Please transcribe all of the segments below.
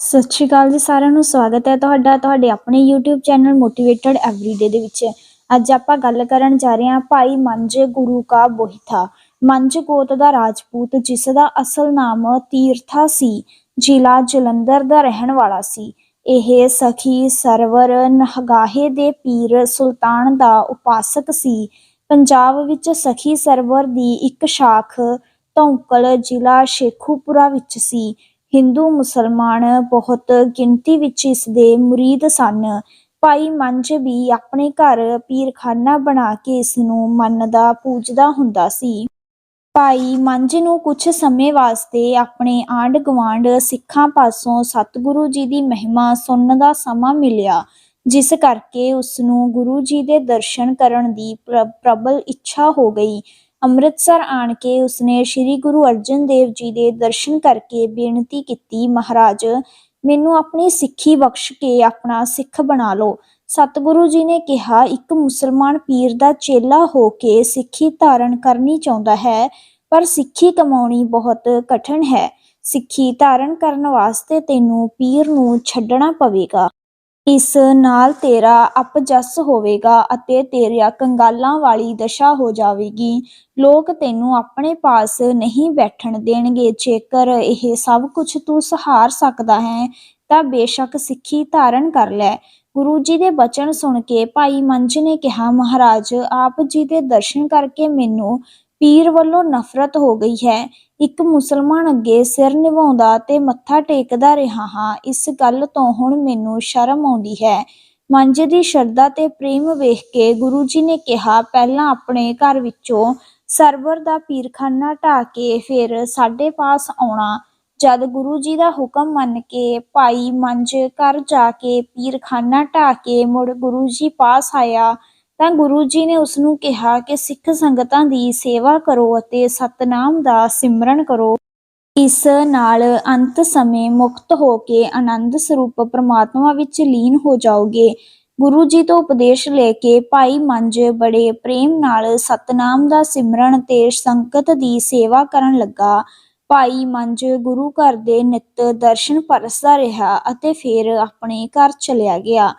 ਸਤਿ ਸ਼੍ਰੀ ਅਕਾਲ ਜੀ ਸਾਰਿਆਂ ਨੂੰ, ਸਵਾਗਤ ਹੈ ਤੁਹਾਡਾ ਤੁਹਾਡੇ ਆਪਣੇ YouTube ਚੈਨਲ ਮੋਟੀਵੇਟਡ ਐਵਰੀਡੇ ਦੇ ਵਿੱਚ। ਅੱਜ ਆਪਾਂ ਗੱਲ ਕਰਨ ਜਾ ਰਹੇ ਹਾਂ ਭਾਈ ਮੰਝ ਗੁਰੂ ਕਾ ਬੋਹਿਥਾ। ਮੰਝ ਗੋਤ ਦਾ ਰਾਜਪੂਤ, ਜਿਸ ਦਾ ਅਸਲ ਨਾਮ ਤੀਰਥਾ ਸੀ, ਜ਼ਿਲ੍ਹਾ ਜਲੰਧਰ ਦਾ ਰਹਿਣ ਵਾਲਾ ਸੀ। ਇਹ ਸਖੀ ਸਰਵਰ ਨਹਗਾਹੇ ਦੇ ਪੀਰ ਸੁਲਤਾਨ ਦਾ ਉਪਾਸਕ ਸੀ। ਪੰਜਾਬ ਵਿੱਚ ਸਖੀ ਸਰਵਰ ਦੀ ਇੱਕ ਸ਼ਾਖ ਧੌਂਕਲ ਜ਼ਿਲ੍ਹਾ ਸ਼ੇਖੂਪੁਰਾ ਵਿੱਚ ਸੀ। ਹਿੰਦੂ ਮੁਸਲਮਾਨ ਬਹੁਤ ਗਿਣਤੀ ਵਿੱਚ ਇਸ ਦੇ ਮੁਰੀਦ ਸਨ। ਭਾਈ ਮੰਜ ਵੀ ਆਪਣੇ ਘਰ ਪੀਰਖਾਨਾ ਬਣਾ ਕੇ ਇਸ ਨੂੰ ਮੰਨਦਾ, ਪੂਜਦਾ ਹੁੰਦਾ ਸੀ। ਭਾਈ ਮੰਜ ਨੂੰ ਕੁਝ ਸਮੇਂ ਵਾਸਤੇ ਆਪਣੇ ਆਂਢ ਗੁਆਂਢ ਸਿੱਖਾਂ ਪਾਸੋਂ ਸਤਿਗੁਰੂ ਜੀ ਦੀ ਮਹਿਮਾ ਸੁਣਨ ਦਾ ਸਮਾਂ ਮਿਲਿਆ, ਜਿਸ ਕਰਕੇ ਉਸ ਨੂੰ ਗੁਰੂ ਜੀ ਦੇ ਦਰਸ਼ਨ ਕਰਨ ਦੀ ਪ੍ਰ- ਪ੍ਰਬਲ ਇੱਛਾ ਹੋ ਗਈ। ਅੰਮ੍ਰਿਤਸਰ ਆਣ ਕੇ ਉਸਨੇ ਸ੍ਰੀ ਗੁਰੂ ਅਰਜਨ ਦੇਵ ਜੀ ਦੇ ਦਰਸ਼ਨ ਕਰਕੇ ਬੇਨਤੀ ਕੀਤੀ, ਮਹਾਰਾਜ, ਮੈਨੂੰ ਆਪਣੀ ਸਿੱਖੀ ਬਖਸ਼ ਕੇ ਆਪਣਾ ਸਿੱਖ ਬਣਾ ਲਓ। ਸਤਿਗੁਰੂ ਜੀ ਨੇ ਕਿਹਾ, ਇੱਕ ਮੁਸਲਮਾਨ ਪੀਰ ਦਾ ਚੇਲਾ ਹੋ ਕੇ ਸਿੱਖੀ ਧਾਰਨ ਕਰਨੀ ਚਾਹੁੰਦਾ ਹੈ, ਪਰ ਸਿੱਖੀ ਕਮਾਉਣੀ ਬਹੁਤ ਕਠਿਨ ਹੈ। ਸਿੱਖੀ ਧਾਰਨ ਕਰਨ ਵਾਸਤੇ ਤੈਨੂੰ ਪੀਰ ਨੂੰ ਛੱਡਣਾ ਪਵੇਗਾ। ਇਸ ਨਾਲ ਤੇਰਾ ਅਪਜਸ ਹੋਵੇਗਾ ਅਤੇ ਤੇਰੀਆਂ ਕੰਗਾਲਾਂ ਵਾਲੀ ਦਸ਼ਾ ਹੋ ਜਾਵੇਗੀ। ਲੋਕ ਤੈਨੂੰ ਆਪਣੇ ਪਾਸ ਨਹੀਂ ਬੈਠਣ ਦੇਣਗੇ। ਜੇਕਰ ਇਹ ਸਭ ਕੁਝ ਤੂੰ ਸਹਾਰ ਸਕਦਾ ਹੈ, ਤਾਂ ਬੇਸ਼ੱਕ ਸਿੱਖੀ ਧਾਰਨ ਕਰ ਲੈ। ਗੁਰੂ ਜੀ ਦੇ ਬਚਨ ਸੁਣ ਕੇ ਭਾਈ ਮੰਜ ਨੇ ਕਿਹਾ, ਮਹਾਰਾਜ, ਆਪ ਜੀ ਦੇ ਦਰਸ਼ਨ ਕਰਕੇ ਮੈਨੂੰ ਪੀਰ ਵੱਲੋਂ ਨਫ਼ਰਤ ਹੋ ਗਈ ਹੈ। ਇੱਕ ਮੁਸਲਮਾਨ ਅੱਗੇ ਸਿਰ ਨਿਵਾਉਂਦਾ ਤੇ ਮੱਥਾ ਟੇਕਦਾ ਰਿਹਾ ਹਾਂ। ਇਸ ਗੱਲ ਤੋਂ ਹੁਣ ਮੈਨੂੰ ਸ਼ਰਮ ਆਉਂਦੀ ਹੈ। ਮੰਝ ਦੀ ਸ਼ਰਧਾ ਤੇ ਪ੍ਰੇਮ ਵੇਖ ਕੇ ਗੁਰੂ ਜੀ ਨੇ ਕਿਹਾ, ਪਹਿਲਾਂ ਆਪਣੇ ਘਰ ਵਿੱਚੋਂ ਸਰਵਰ ਦਾ ਪੀਰਖਾਨਾ ਢਾ ਕੇ ਫਿਰ ਸਾਡੇ ਪਾਸ ਆਉਣਾ। ਜਦ ਗੁਰੂ ਜੀ ਦਾ ਹੁਕਮ ਮੰਨ ਕੇ ਭਾਈ ਮੰਜ ਘਰ ਜਾ ਕੇ ਪੀਰਖਾਨਾ ਢਾ ਕੇ ਮੁੜ ਗੁਰੂ ਜੀ ਪਾਸ ਆਇਆ ਤਾਂ ਗੁਰੂ ਜੀ ਨੇ ਉਸ ਨੂੰ ਕਿਹਾ ਕਿ ਸਿੱਖ ਸੰਗਤਾਂ ਦੀ ਸੇਵਾ ਕਰੋ ਅਤੇ ਸਤਨਾਮ ਦਾ ਸਿਮਰਨ ਕਰੋ। ਇਸ ਨਾਲ ਅੰਤ ਸਮੇਂ ਮੁਕਤ ਹੋ ਕੇ ਆਨੰਦ ਸਰੂਪ ਪ੍ਰਮਾਤਮਾ ਵਿੱਚ ਲੀਨ ਹੋ ਜਾਓਗੇ। ਗੁਰੂ ਜੀ ਤੋਂ ਉਪਦੇਸ਼ ਲੈ ਕੇ ਭਾਈ ਮੰਜ ਬੜੇ ਪ੍ਰੇਮ ਨਾਲ ਸਤਨਾਮ ਦਾ ਸਿਮਰਨ ਤੇ ਸੰਗਤ ਦੀ ਸੇਵਾ ਕਰਨ ਲੱਗਾ। ਭਾਈ ਮੰਜ ਗੁਰੂ ਘਰ ਦੇ ਨਿਤ ਦਰਸ਼ਨ ਪਰਸਦਾ ਰਿਹਾ ਅਤੇ ਫਿਰ ਆਪਣੇ ਘਰ ਚਲਿਆ ਗਿਆ।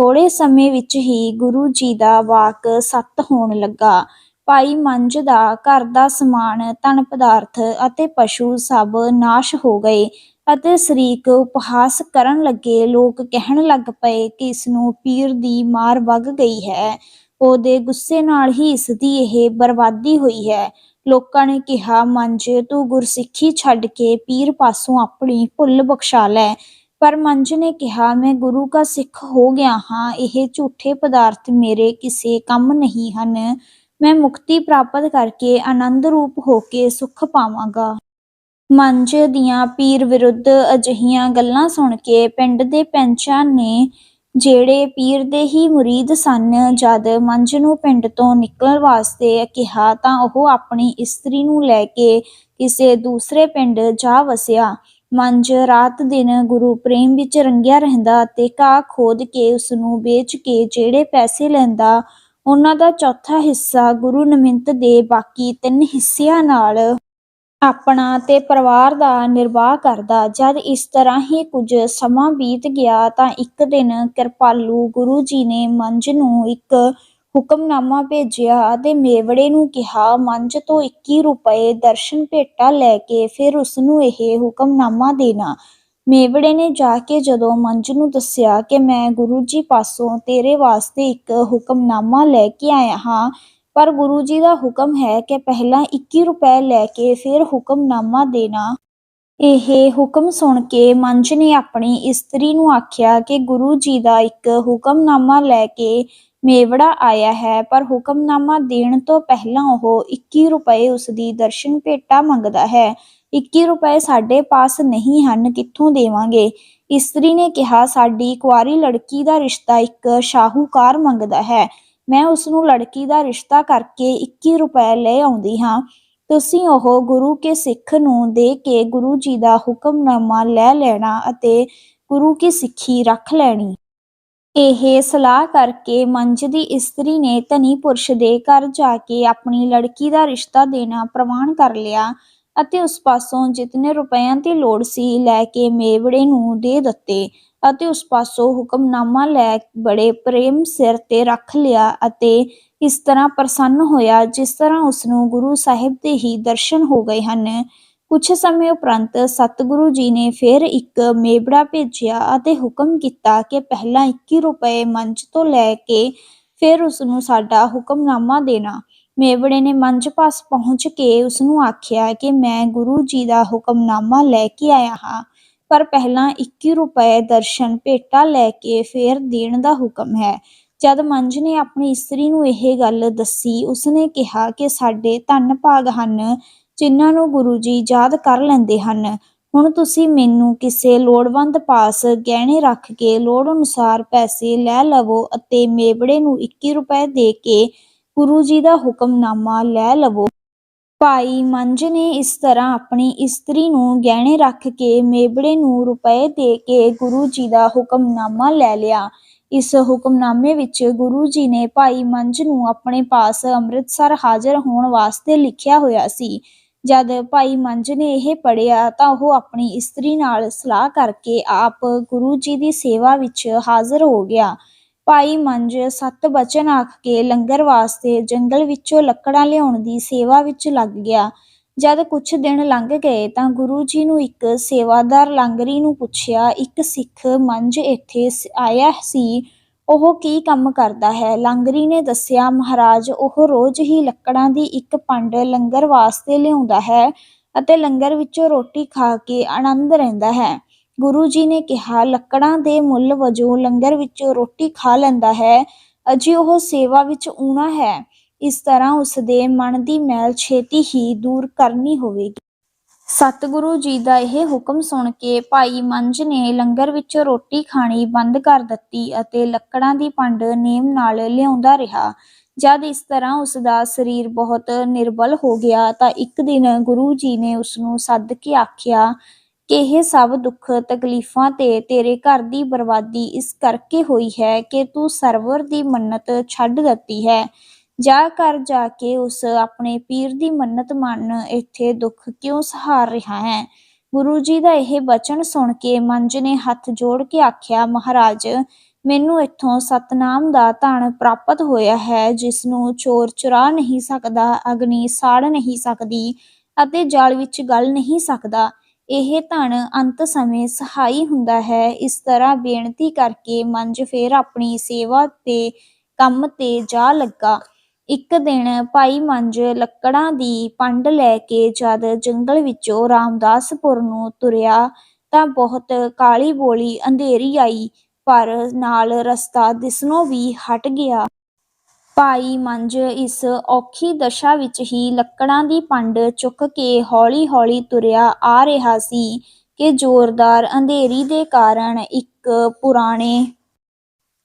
ਥੋੜੇ ਸਮੇਂ ਵਿੱਚ ਹੀ ਗੁਰੂ ਜੀ ਦਾ ਵਾਕ ਸਤ ਹੋਣ ਲੱਗਾ। ਭਾਈ ਮੰਜ ਦਾ ਘਰ ਦਾ ਸਮਾਨ, ਧਨ ਪਦਾਰਥ ਅਤੇ ਪਸ਼ੂ ਸਭ ਨਾਸ਼ ਹੋ ਗਏ ਅਤੇ ਸ਼ਰੀਕ ਉਪਹਾਸ ਕਰਨ ਲੱਗੇ ਲੋਕ ਕਹਿਣ ਲੱਗ ਪਏ ਕਿ ਇਸ ਨੂੰ ਪੀਰ ਦੀ ਮਾਰ ਵਗ ਗਈ ਹੈ। ਉਹਦੇ ਗੁੱਸੇ ਨਾਲ ਹੀ ਇਸ ਦੀ ਇਹ ਬਰਬਾਦੀ ਹੋਈ ਹੈ। ਲੋਕਾਂ ਨੇ ਕਿਹਾ ਮੰਜ ਤੂੰ ਗੁਰਸਿੱਖੀ ਛੱਡ ਕੇ ਪੀਰ ਪਾਸੋਂ ਆਪਣੀ ਭੁੱਲ ਬਖਸ਼ਾ ਲੈ। ਪਰ ਮੰਜ ਨੇ ਕਿਹਾ, ਮੈਂ ਗੁਰੂ ਦਾ ਸਿੱਖ ਹੋ ਗਿਆ ਹਾਂ, ਇਹ ਝੂਠੇ ਪਦਾਰਥ ਮੇਰੇ ਕਿਸੇ ਕੰਮ ਨਹੀਂ ਹਨ। ਮੈਂ ਮੁਕਤੀ ਪ੍ਰਾਪਤ ਕਰਕੇ ਆਨੰਦ ਰੂਪ ਹੋ ਕੇ ਸੁਖ ਪਾਵਾਂਗਾ ਮੰਜ ਦੀਆਂ ਪੀਰ ਵਿਰੁੱਧ ਅਜਿਹੀਆਂ ਗੱਲਾਂ ਸੁਣ ਕੇ ਪਿੰਡ ਦੇ ਪੈਂਚਾਂ ਨੇ ਜਿਹੜੇ ਪੀਰ ਦੇ ਹੀ ਮੁਰੀਦ ਸਨ, ਜਦ ਮੰਜ ਨੂੰ ਪਿੰਡ ਤੋਂ ਨਿਕਲਣ ਵਾਸਤੇ ਕਿਹਾ ਤਾਂ ਉਹ ਆਪਣੀ ਇਸਤਰੀ ਨੂੰ ਲੈ ਕੇ ਕਿਸੇ ਦੂਸਰੇ ਪਿੰਡ ਜਾ ਵਸਿਆ। ਮੰਝ ਰਾਤ ਦਿਨ ਗੁਰੂ ਪ੍ਰੇਮ ਵਿੱਚ ਰੰਗਿਆ ਰਹਿੰਦਾ ਤੇ ਘਾਹ ਖੋਦ ਕੇ ਉਸ ਨੂੰ ਵੇਚ ਕੇ ਜਿਹੜੇ ਪੈਸੇ ਲੈਂਦਾ, ਉਹਨਾਂ ਦਾ ਚੌਥਾ ਹਿੱਸਾ ਗੁਰੂ ਨਮਿੰਤ ਦੇ ਬਾਕੀ ਤਿੰਨ ਹਿੱਸਿਆਂ ਨਾਲ ਆਪਣਾ ਤੇ ਪਰਿਵਾਰ ਦਾ ਨਿਰਵਾਹ ਕਰਦਾ। ਜਦ ਇਸ ਤਰ੍ਹਾਂ ਹੀ ਕੁਝ ਸਮਾਂ ਬੀਤ ਗਿਆ ਤਾਂ ਇੱਕ ਦਿਨ ਕਿਰਪਾਲੂ ਗੁਰੂ ਜੀ ਨੇ ਮੰਜ ਨੂੰ ਇੱਕ ਹੁਕਮਨਾਮਾ ਭੇਜਿਆ ਅਤੇ ਮੇਵੜੇ ਨੂੰ ਕਿਹਾ, ਮੰਝ ਤੋਂ 21 ਰੁਪਏ ਦਰਸ਼ਨ ਭੇਟਾ ਲੈ ਕੇ ਫਿਰ ਉਸ ਨੂੰ ਇਹ ਹੁਕਮਨਾਮਾ ਦੇਣਾ। ਮੇਵੜੇ ਨੇ ਜਾ ਕੇ ਜਦੋਂ ਮੰਝ ਨੂੰ ਦੱਸਿਆ ਕਿ ਮੈਂ ਗੁਰੂ ਜੀ ਪਾਸੋਂ ਤੇਰੇ ਵਾਸਤੇ ਇੱਕ ਹੁਕਮਨਾਮਾ ਲੈ ਕੇ ਆਇਆ ਹਾਂ, ਪਰ ਗੁਰੂ ਜੀ ਦਾ ਹੁਕਮ ਹੈ ਕਿ ਪਹਿਲਾਂ 21 ਰੁਪਏ ਲੈ ਕੇ ਫਿਰ ਹੁਕਮਨਾਮਾ ਦੇਣਾ। ਇਹ ਹੁਕਮ ਸੁਣ ਕੇ ਮੰਜ ਨੇ ਆਪਣੀ ਇਸਤਰੀ ਨੂੰ ਆਖਿਆ ਕਿ ਗੁਰੂ ਜੀ ਦਾ ਇੱਕ ਹੁਕਮਨਾਮਾ ਲੈ ਕੇ ਮੇਵੜਾ ਆਇਆ ਹੈ, ਪਰ ਹੁਕਮਨਾਮਾ ਦੇਣ ਤੋਂ ਪਹਿਲਾਂ ਉਹ 21 ਰੁਪਏ ਉਸ ਦੀ ਦਰਸ਼ਨ ਭੇਟਾ ਮੰਗਦਾ ਹੈ। 21 ਰੁਪਏ ਸਾਡੇ ਪਾਸ ਨਹੀਂ ਹਨ, ਕਿੱਥੋਂ ਦੇਵਾਂਗੇ? ਇਸਤਰੀ ਨੇ ਕਿਹਾ, ਸਾਡੀ ਕੁਆਰੀ ਲੜਕੀ ਦਾ ਰਿਸ਼ਤਾ ਇੱਕ ਸ਼ਾਹੂਕਾਰ ਮੰਗਦਾ ਹੈ। ਮੈਂ ਉਸ ਨੂੰ ਲੜਕੀ ਦਾ ਰਿਸ਼ਤਾ ਕਰਕੇ 21 ਰੁਪਏ ਲੈ ਆਉਂਦੀ ਹਾਂ। ਤੁਸੀਂ ਉਹ ਗੁਰੂ ਕੇ ਸਿੱਖ ਨੂੰ ਦੇ ਕੇ ਗੁਰੂ ਜੀ ਦਾ ਹੁਕਮਨਾਮਾ ਲੈ ਲੈਣਾ ਅਤੇ ਗੁਰੂ ਕੀ ਸਿੱਖੀ ਰੱਖ ਲੈਣੀ। ਇਹ ਸਲਾਹ ਕਰਕੇ ਮੰਝ ਦੀ ਇਸਤਰੀ ਨੇ ਧਨੀ ਪੁਰਸ਼ ਦੇ ਘਰ ਜਾ ਕੇ ਆਪਣੀ ਲੜਕੀ ਦਾ ਰਿਸ਼ਤਾ ਦੇਣਾ ਪ੍ਰਵਾਨ ਕਰ ਲਿਆ ਅਤੇ ਉਸ ਪਾਸੋਂ ਜਿਤਨੇ ਰੁਪਇਆਂ ਦੀ ਲੋੜ ਸੀ ਲੈ ਕੇ ਮੇਵੜੇ ਨੂੰ ਦੇ ਦਿੱਤੇ ਅਤੇ ਉਸ ਪਾਸੋਂ ਹੁਕਮਨਾਮਾ ਲੈ ਬੜੇ ਪ੍ਰੇਮ ਸਿਰ ਤੇ ਰੱਖ ਲਿਆ ਅਤੇ ਇਸ ਤਰ੍ਹਾਂ ਪ੍ਰਸੰਨ ਹੋਇਆ ਜਿਸ ਤਰ੍ਹਾਂ ਉਸ ਨੂੰ ਗੁਰੂ ਸਾਹਿਬ ਦੇ ਹੀ ਦਰਸ਼ਨ ਹੋ ਗਏ ਹਨ। ਕੁਝ ਸਮੇਂ ਉਪਰੰਤ ਸਤਿਗੁਰੂ ਜੀ ਨੇ ਫਿਰ ਇੱਕ ਮੇਬੜਾ ਭੇਜਿਆ ਅਤੇ ਹੁਕਮ ਕੀਤਾ ਕਿ ਪਹਿਲਾਂ 21 ਰੁਪਏ ਮੰਚ ਤੋਂ ਲੈ ਕੇ ਫਿਰ ਉਸ ਨੂੰ ਸਾਡਾ ਹੁਕਮਨਾਮਾ ਦੇਣਾ। ਮੇਵੜੇ ਨੇ ਮੰਚ ਪਾਸ ਪਹੁੰਚ ਕੇ ਉਸ ਨੂੰ ਆਖਿਆ ਕਿ ਮੈਂ ਗੁਰੂ ਜੀ ਦਾ ਹੁਕਮਨਾਮਾ ਲੈ ਕੇ ਆਇਆ ਹਾਂ, ਪਰ ਪਹਿਲਾਂ 21 ਰੁਪਏ ਦਰਸ਼ਨ ਭੇਟਾ ਲੈ ਕੇ ਫੇਰ ਦੇਣ ਦਾ ਹੁਕਮ ਹੈ। ਜਦ ਮੰਜ ਨੇ ਆਪਣੀ ਇਸਤਰੀ ਨੂੰ ਇਹ ਗੱਲ ਦੱਸੀ, ਉਸਨੇ ਕਿਹਾ ਕਿ ਸਾਡੇ ਧੰਨ ਭਾਗ ਹਨ। ਜਿਨ੍ਹਾਂ ਨੂੰ ਗੁਰੂ ਜੀ ਯਾਦ ਕਰ ਲੈਂਦੇ ਹਨ। ਹੁਣ ਤੁਸੀਂ ਮੈਨੂੰ ਕਿਸੇ ਲੋੜਵੰਦ ਪਾਸ ਗਹਿਣੇ ਰੱਖ ਕੇ ਲੋੜ ਅਨੁਸਾਰ ਪੈਸੇ ਲੈ ਲਵੋ ਅਤੇ ਮੇਬੜੇ ਨੂੰ 21 ਰੁਪਏ ਦੇ ਕੇ ਗੁਰੂ ਜੀ ਦਾ ਹੁਕਮਨਾਮਾ ਲੈ ਲਵੋ। ਭਾਈ ਮੰਜ ਨੇ ਇਸ ਤਰ੍ਹਾਂ ਆਪਣੀ ਇਸਤਰੀ ਨੂੰ ਗਹਿਣੇ ਰੱਖ ਕੇ ਮੇਬੜੇ ਨੂੰ ਰੁਪਏ ਦੇ ਕੇ ਗੁਰੂ ਜੀ ਦਾ ਹੁਕਮਨਾਮਾ ਲੈ ਲਿਆ। ਇਸ ਹੁਕਮਨਾਮੇ ਵਿੱਚ ਗੁਰੂ ਜੀ ਨੇ ਭਾਈ ਮੰਜ ਨੂੰ ਆਪਣੇ ਪਾਸ ਅੰਮ੍ਰਿਤਸਰ ਹਾਜ਼ਰ ਹੋਣ ਵਾਸਤੇ ਲਿਖਿਆ ਹੋਇਆ ਸੀ। ਜਦ ਭਾਈ ਮੰਜ ਨੇ ਇਹ ਪੜਿਆ ਤਾਂ ਉਹ ਆਪਣੀ ਇਸਤਰੀ ਨਾਲ ਸਲਾਹ ਕਰਕੇ ਆਪ ਗੁਰੂ ਜੀ ਦੀ ਸੇਵਾ ਵਿੱਚ ਹਾਜ਼ਰ ਹੋ ਗਿਆ। ਭਾਈ ਮੰਜ ਸੱਤ ਬਚਨ ਆਖ ਕੇ ਲੰਗਰ ਵਾਸਤੇ ਜੰਗਲ ਵਿੱਚੋਂ ਲੱਕੜਾਂ ਲਿਆਉਣ ਦੀ ਸੇਵਾ ਵਿੱਚ ਲੱਗ ਗਿਆ। ਜਦ ਕੁਝ ਦਿਨ ਲੰਘ ਗਏ ਤਾਂ ਗੁਰੂ ਜੀ ਨੂੰ ਇੱਕ ਸੇਵਾਦਾਰ ਲਾਂਗਰੀ ਨੂੰ ਪੁੱਛਿਆ, ਇੱਕ ਸਿੱਖ ਮੰਜ ਇੱਥੇ ਆਇਆ ਸੀ? ਉਹ ਕੀ ਕੰਮ ਕਰਦਾ ਹੈ? ਲਾਂਗਰੀ ਨੇ ਦੱਸਿਆ, ਮਹਾਰਾਜ, ਉਹ ਰੋਜ਼ ਹੀ ਲੱਕੜਾਂ ਦੀ ਇੱਕ ਪੰਡ ਲੰਗਰ ਵਾਸਤੇ ਲਿਆਉਂਦਾ ਹੈ ਅਤੇ ਲੰਗਰ ਵਿੱਚੋਂ ਰੋਟੀ ਖਾ ਕੇ ਆਨੰਦ ਰਹਿੰਦਾ ਹੈ। ਗੁਰੂ ਜੀ ਨੇ ਕਿਹਾ, ਲੱਕੜਾਂ ਦੇ ਮੁੱਲ ਵਜੋਂ ਲੰਗਰ ਵਿੱਚੋਂ ਰੋਟੀ ਖਾ ਲੈਂਦਾ ਹੈ, ਅਜੇ ਉਹ ਸੇਵਾ ਵਿੱਚ ਊਣਾ ਹੈ। ਇਸ ਤਰ੍ਹਾਂ ਉਸ ਦੇ ਮਨ ਦੀ ਮੈਲ ਛੇਤੀ ਹੀ ਦੂਰ ਕਰਨੀ ਹੋਵੇਗੀ। ਸਤਿਗੁਰੂ ਜੀ ਦਾ ਇਹ ਹੁਕਮ ਸੁਣ ਕੇ ਭਾਈ ਮੰਜ ਨੇ ਲੰਗਰ ਵਿੱਚੋਂ ਰੋਟੀ ਖਾਣੀ ਬੰਦ ਕਰ ਦਿੱਤੀ ਅਤੇ ਲੱਕੜਾਂ ਦੀ ਪੰਡ ਨੇਮ ਨਾਲ ਲਿਆਉਂਦਾ ਰਿਹਾ। ਜਦ ਇਸ ਤਰ੍ਹਾਂ ਉਸ ਦਾ ਸਰੀਰ ਬਹੁਤ ਨਿਰਬਲ ਹੋ ਗਿਆ ਤਾਂ ਇੱਕ ਦਿਨ ਗੁਰੂ ਜੀ ਨੇ ਉਸ ਨੂੰ ਸੱਦ ਕੇ ਆਖਿਆ, ਕਿ ਇਹ ਸਭ ਦੁੱਖ ਤਕਲੀਫਾਂ ਤੇ ਤੇਰੇ ਘਰ ਦੀ ਬਰਬਾਦੀ ਇਸ ਕਰਕੇ ਹੋਈ ਹੈ ਕਿ ਤੂੰ ਸਰਵਰ ਦੀ ਮੰਨਤ ਛੱਡ ਦਿੱਤੀ ਹੈ। ਜਾ ਕਰ ਜਾ ਕੇ ਉਸ ਆਪਣੇ ਪੀਰ ਦੀ ਮੰਨਤ ਮੰਨ ਇੱਥੇ ਦੁੱਖ ਕਿਉਂ ਸਹਾਰ ਰਿਹਾ ਹੈ? ਗੁਰੂ ਜੀ ਦਾ ਇਹ ਬਚਨ ਸੁਣ ਕੇ ਮੰਜ ਨੇ ਹੱਥ ਜੋੜ ਕੇ ਆਖਿਆ, ਮਹਾਰਾਜ, ਮੈਨੂੰ ਇੱਥੋਂ ਸਤਨਾਮ ਦਾ ਧਨ ਪ੍ਰਾਪਤ ਹੋਇਆ ਹੈ ਜਿਸ ਨੂੰ ਚੋਰ ਚੁਰਾ ਨਹੀਂ ਸਕਦਾ, ਅਗਨੀ ਸਾੜ ਨਹੀਂ ਸਕਦੀ ਅਤੇ ਜਲ ਵਿੱਚ ਗਲ ਨਹੀਂ ਸਕਦਾ। ਇਹ ਧਨ ਅੰਤ ਸਮੇਂ ਸਹਾਈ ਹੁੰਦਾ ਹੈ। ਇਸ ਤਰ੍ਹਾਂ ਬੇਨਤੀ ਕਰਕੇ ਮੰਜ ਫੇਰ ਆਪਣੀ ਸੇਵਾ ਤੇ ਕੰਮ ਤੇ ਜਾ ਲੱਗਾ। ਇੱਕ ਦਿਨ ਭਾਈ ਮੰਜ ਲੱਕੜਾਂ ਦੀ ਪੰਡ ਲੈ ਕੇ ਜਦ ਜੰਗਲ ਵਿੱਚੋਂ ਰਾਮਦਾਸਪੁਰ ਨੂੰ ਤੁਰਿਆ ਤਾਂ ਬਹੁਤ ਕਾਲੀ ਬੋਲੀ ਅੰਧੇਰੀ ਆਈ, ਪਰ ਨਾਲ ਰਸਤਾ ਦਿਸਣੋਂ ਵੀ ਹਟ ਗਿਆ। ਭਾਈ ਮੰਜ ਇਸ ਔਖੀ ਦਸ਼ਾ ਵਿੱਚ ਹੀ ਲੱਕੜਾਂ ਦੀ ਪੰਡ ਚੁੱਕ ਕੇ ਹੌਲੀ-ਹੌਲੀ ਤੁਰਿਆ ਆ ਰਿਹਾ ਸੀ ਕਿ ਜ਼ੋਰਦਾਰ ਅੰਧੇਰੀ ਦੇ ਕਾਰਨ ਇੱਕ ਪੁਰਾਣੇ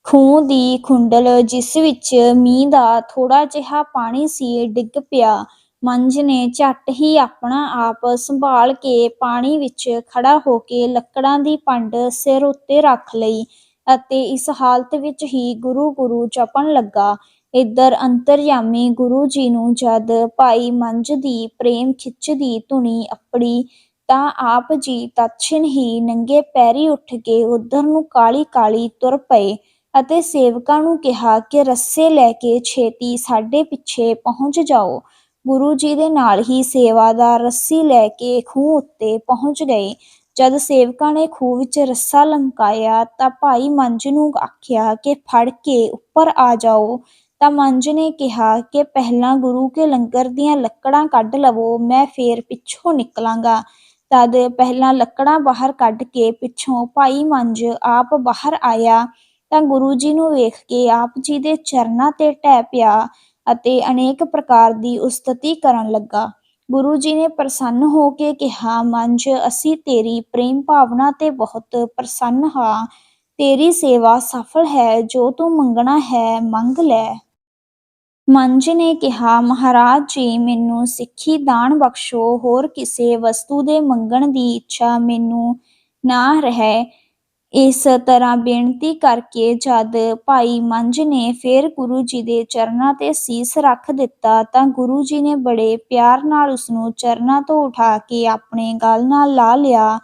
ਖੂਹ ਦੀ ਖੁੰਡਲ, ਜਿਸ ਵਿੱਚ ਮੀਂਹ ਦਾ ਥੋੜਾ ਜਿਹਾ ਪਾਣੀ ਸੀ, ਡਿੱਗ ਪਿਆ। ਮੰਜ ਨੇ ਝੱਟ ਹੀ ਆਪਣਾ ਆਪ ਸੰਭਾਲ ਕੇ ਪਾਣੀ ਵਿੱਚ ਖੜਾ ਹੋ ਕੇ ਲੱਕੜਾਂ ਦੀ ਪੰਡ ਸਿਰ ਉੱਤੇ ਰੱਖ ਲਈ ਅਤੇ ਇਸ ਹਾਲਤ ਵਿੱਚ ਹੀ ਗੁਰੂ ਗੁਰੂ ਜਪਣ ਲੱਗਾ। ਇੱਧਰ ਅੰਤਰਯਾਮੀ ਗੁਰੂ ਜੀ ਨੂੰ ਜਦ ਭਾਈ ਮੰਜ ਦੀ ਪ੍ਰੇਮ ਖਿੱਚ ਦੀ ਧੁਨੀ ਅਪੜੀ, ਤਾਂ ਆਪ ਜੀ ਤਤਛਿਣ ਹੀ ਨੰਗੇ ਪੈਰੀ ਉੱਠ ਕੇ ਉਧਰ ਨੂੰ ਕਾਲੀ ਕਾਲੀ ਤੁਰ ਪਏ। ਅਤੇ ਸੇਵਕਾਂ ਨੂੰ ਕਿਹਾ ਕਿ ਰੱਸੇ ਲੈ ਕੇ ਛੇਤੀ ਸਾਡੇ ਪਿੱਛੇ ਪਹੁੰਚ ਜਾਓ। ਗੁਰੂ ਜੀ ਦੇ ਨਾਲ ਹੀ ਸੇਵਾਦਾਰ ਰੱਸੀ ਲੈ ਕੇ ਖੂਹ ਉੱਤੇ ਪਹੁੰਚ ਗਏ। ਜਦ ਸੇਵਕਾਂ ਨੇ ਖੂਹ ਵਿੱਚ ਰੱਸਾ ਲਮਕਾਇਆ ਤਾਂ ਭਾਈ ਮੰਜ ਨੂੰ ਆਖਿਆ ਕਿ ਫੜ ਕੇ ਉੱਪਰ ਆ ਜਾਓ। ਤਾਂ ਮੰਜ ਨੇ ਕਿਹਾ ਕਿ ਪਹਿਲਾਂ ਗੁਰੂ ਕੇ ਲੰਗਰ ਦੀਆਂ ਲੱਕੜਾਂ ਕੱਢ ਲਵੋ, ਮੈਂ ਫੇਰ ਪਿੱਛੋਂ ਨਿਕਲਾਂਗਾ। ਤਦ ਪਹਿਲਾਂ ਲੱਕੜਾਂ ਬਾਹਰ ਕੱਢ ਕੇ ਪਿੱਛੋਂ ਭਾਈ ਮੰਜ ਆਪ ਬਾਹਰ ਆਇਆ। ਤਾਂ ਗੁਰੂ ਜੀ ਨੂੰ ਵੇਖ ਕੇ ਆਪ ਜੀ ਦੇ ਚਰਨਾਂ ਤੇ ਟਹਿ ਪਿਆ ਅਤੇ ਅਨੇਕ ਪ੍ਰਕਾਰ ਦੀ ਉਸਤਤੀ ਕਰਨ ਲੱਗਾ। ਗੁਰੂ ਜੀ ਨੇ ਪ੍ਰਸੰਨ ਹੋ ਕੇ ਕਿਹਾ, ਮੰਝ, ਅਸੀਂ ਤੇਰੀ ਪ੍ਰੇਮ ਭਾਵਨਾ ਤੇ ਬਹੁਤ ਪ੍ਰਸੰਨ ਹਾਂ। ਤੇਰੀ ਸੇਵਾ ਸਫਲ ਹੈ, ਜੋ ਤੂੰ ਮੰਗਣਾ ਹੈ, ਮੰਗ ਲੈ। ਮੰਜ ਨੇ ਕਿਹਾ, ਮਹਾਰਾਜ ਜੀ, ਮੈਨੂੰ ਸਿੱਖੀ ਦਾਨ ਬਖਸ਼ੋ, ਹੋਰ ਕਿਸੇ ਵਸਤੂ ਦੇ ਮੰਗਣ ਦੀ ਇੱਛਾ ਮੈਨੂੰ ਨਾ ਰਹੇ। ਇਸ ਤਰ੍ਹਾਂ ਬੇਨਤੀ ਕਰਕੇ ਜਦ ਭਾਈ ਮੰਝ ਨੇ ਫੇਰ ਗੁਰੂ ਜੀ ਦੇ ਚਰਨਾਂ ਤੇ ਸੀਸ ਰੱਖ ਦਿੱਤਾ ਤਾਂ ਗੁਰੂ ਜੀ ਨੇ ਬੜੇ ਪਿਆਰ ਨਾਲ ਉਸਨੂੰ ਚਰਨਾਂ ਤੋਂ ਉਠਾ ਕੇ ਆਪਣੇ ਗਲ ਨਾਲ ਲਾ ਲਿਆ।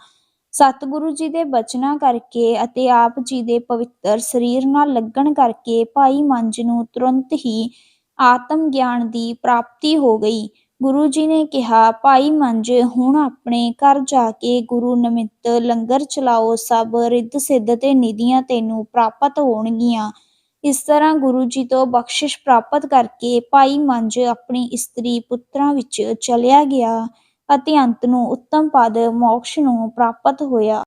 ਸਤਿਗੁਰੂ ਜੀ ਦੇ ਬਚਨਾਂ ਕਰਕੇ ਅਤੇ ਆਪ ਜੀ ਦੇ ਪਵਿੱਤਰ ਸਰੀਰ ਨਾਲ ਲੱਗਣ ਕਰਕੇ ਭਾਈ ਮੰਝ ਨੂੰ ਤੁਰੰਤ ਹੀ ਆਤਮ ਗਿਆਨ ਦੀ ਪ੍ਰਾਪਤੀ ਹੋ ਗਈ। ਗੁਰੂ ਜੀ ਨੇ ਕਿਹਾ, ਭਾਈ ਮੰਜ, ਹੁਣ ਆਪਣੇ ਘਰ ਜਾ ਕੇ ਗੁਰੂ ਨਿਮਿਤ ਲੰਗਰ ਚਲਾਓ, ਸਭ ਰਿੱਧ ਸਿੱਧ ਤੇ ਨਿਧੀਆਂ ਤੈਨੂੰ ਪ੍ਰਾਪਤ ਹੋਣਗੀਆਂ। ਇਸ ਤਰ੍ਹਾਂ ਗੁਰੂ ਜੀ ਤੋਂ ਬਖਸ਼ਿਸ਼ ਪ੍ਰਾਪਤ ਕਰਕੇ ਭਾਈ ਮੰਜ ਆਪਣੀ ਇਸਤਰੀ ਪੁੱਤਰਾਂ ਵਿੱਚ ਚਲਿਆ ਗਿਆ ਅਤੇ ਅੰਤ ਨੂੰ ਉੱਤਮ ਪਦ ਮੋਕਸ਼ ਨੂੰ ਪ੍ਰਾਪਤ ਹੋਇਆ।